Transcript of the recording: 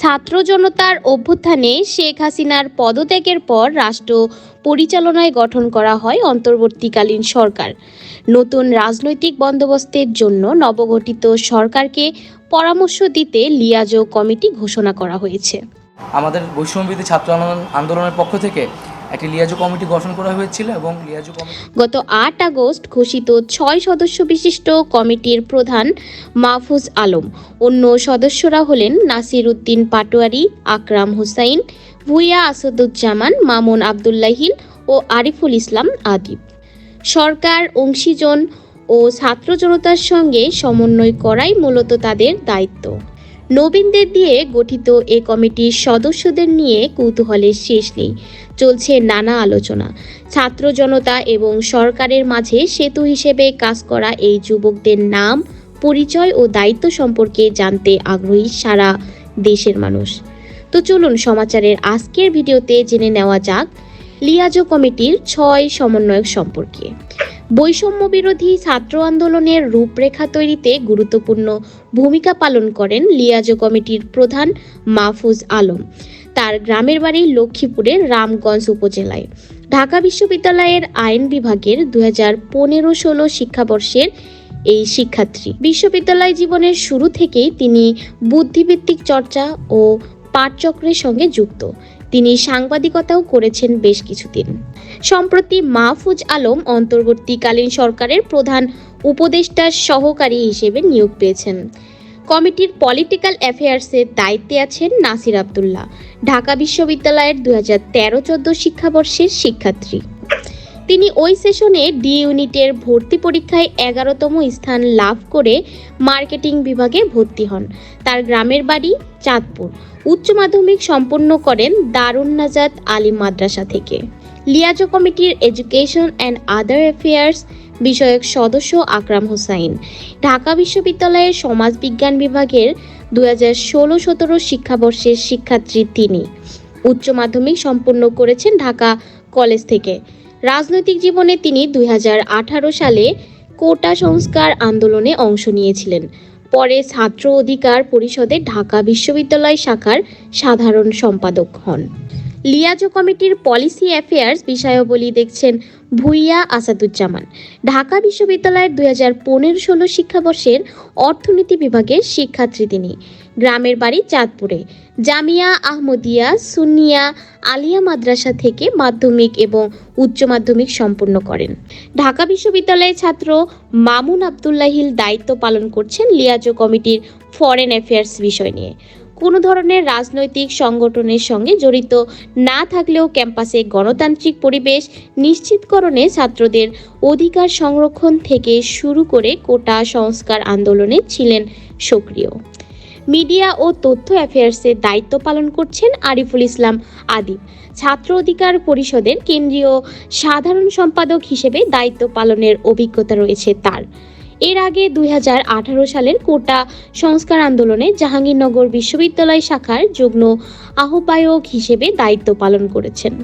ছাত্র জনতার অভ্যুত্থানে শেখ হাসিনার পদত্যাগের পর রাষ্ট্র পরিচালনায় গঠন করা হয় অন্তর্বর্তীকালীন সরকার। নতুন রাজনৈতিক বন্দোবস্তের জন্য নবগঠিত সরকারকে পরামর্শ দিতে লিয়াজো কমিটি ঘোষণা করা হয়েছে। আমাদের বৈষম্যবিধি ছাত্র আন্দোলনের পক্ষ থেকে একটি লিয়াজো কমিটি গঠন করা হয়েছিল এবং লিয়াজো গত আট আগস্ট ঘোষিত ছয় সদস্য বিশিষ্ট কমিটির প্রধান মাহফুজ আলম। অন্য সদস্যরা হলেন নাসির উদ্দিন পাটোয়ারি, আকরাম হুসাইন, ভুইয়া আসাদুজ্জামান, মামুন আবদুল্লাহিল ও আরিফুল ইসলাম আদিব সরকার, অংশীজন ও ছাত্র জনতার সঙ্গে সমন্বয় করাই মূলত তাদের দায়িত্ব। নবীনদের দিয়ে গঠিত এ কমিটির সদস্যদের নিয়ে কৌতূহলের শেষ নেই। চলছে নানা আলোচনা। ছাত্র জনতা এবং সরকারের মাঝে সেতু হিসেবে কাজ করা এই যুবকদের নাম, পরিচয় ও দায়িত্ব সম্পর্কে জানতে আগ্রহী সারা দেশের মানুষ। তো চলুন সমাচারের আজকের ভিডিওতে জেনে নেওয়া যাক লিয়াজো কমিটির ছয় সমন্বয়ক সম্পর্কে। বৈষম্য বিরোধী ছাত্র আন্দোলনের রূপরেখা তৈরিতে গুরুত্বপূর্ণ ভূমিকা পালন করেন লিয়াজো কমিটির প্রধান মাহফুজ আলম। তার গ্রামের বাড়ি লক্ষ্মীপুরের রামগঞ্জ উপজেলায়। ঢাকা বিশ্ববিদ্যালয়ের আইন বিভাগের দুই হাজার পনেরো ষোলো শিক্ষাবর্ষের এই শিক্ষার্থী। বিশ্ববিদ্যালয় জীবনের শুরু থেকেই তিনি বুদ্ধিভিত্তিক চর্চা ও পাঠচক্রের সঙ্গে যুক্ত। তিনি সাংবাদিকতাও করেছেন বেশ কিছুদিন। সম্প্রতি মাহফুজ আলম অন্তর্বর্তীকালীন সরকারের প্রধান উপদেষ্টার সহকারী হিসেবে নিয়োগ পেয়েছেন। কমিটির পলিটিক্যাল অ্যাফেয়ার্সের দায়িত্বে আছেন নাসির আবদুল্লাহ, ঢাকা বিশ্ববিদ্যালয়ের দু হাজার তেরো চোদ্দ শিক্ষাবর্ষের শিক্ষার্থী। তিনি ওই সেশনে ডি ইউনিটের ভর্তি পরীক্ষায় এগারোতম স্থান লাভ করে মার্কেটিং বিভাগে ভর্তি হন। তার গ্রামের বাড়ি চাঁদপুর। উচ্চ মাধ্যমিক সম্পন্ন করেন দারুণ নাজাদ আলী মাদ্রাসা থেকে। লিয়াজো কমিটির এডুকেশন অ্যান্ড আদার অ্যাফেয়ার্স বিষয়ক সদস্য আকরাম হোসাইন। ঢাকা বিশ্ববিদ্যালয়ের সমাজবিজ্ঞান বিভাগের দু হাজার ষোলো সতেরো শিক্ষাবর্ষের শিক্ষার্থী তিনি। উচ্চ মাধ্যমিক সম্পন্ন করেছেন ঢাকা কলেজ থেকে। রাজনৈতিক জীবনে তিনি দুই হাজার আঠারো সালে কোটা সংস্কার আন্দোলনে অংশ নিয়েছিলেন। পরে ছাত্র অধিকার পরিষদে ঢাকা বিশ্ববিদ্যালয় শাখার সাধারণ সম্পাদক হন। লিয়াজো কমিটির পলিসি অ্যাফেয়ার্স বিষয়াবলী দেখছেন ভুইয়া আসাদুজ্জামান। ঢাকা বিশ্ববিদ্যালয়ের দুই হাজার পনেরো ষোলো শিক্ষাবর্ষের অর্থনীতি বিভাগের শিক্ষার্থী তিনি। গ্রামের বাড়ি চাঁদপুরে। জামিয়া আহমদিয়া সুনিয়া আলিয়া মাদ্রাসা থেকে মাধ্যমিক এবং উচ্চ মাধ্যমিক সম্পন্ন করেন। ঢাকা বিশ্ববিদ্যালয়ের ছাত্র মামুন আবদুল্লাহিল দায়িত্ব পালন করছেন লিয়াজো কমিটির ফরেন অ্যাফেয়ার্স বিষয় নিয়ে। কোনো ধরনের রাজনৈতিক সংগঠনের সঙ্গে জড়িত না থাকলেও ক্যাম্পাসে গণতান্ত্রিক পরিবেশ নিশ্চিতকরণে ছাত্রদের অধিকার সংরক্ষণ থেকে শুরু করে কোটা সংস্কার আন্দোলনে ছিলেন সক্রিয়। মিডিয়া ও তথ্য অ্যাফেয়ার্সের দায়িত্ব পালন করছেন আরিফুল ইসলাম আদিব ছাত্র অধিকার পরিষদের কেন্দ্রীয় সাধারণ সম্পাদক হিসেবে দায়িত্ব পালনের অভিজ্ঞতা রয়েছে তার। এর আগে দুই হাজার আঠারো সালের কোটা সংস্কার আন্দোলনে জাহাঙ্গীরনগর বিশ্ববিদ্যালয় শাখার যুগ্ম আহ্বায়ক হিসেবে দায়িত্ব পালন করেছেন।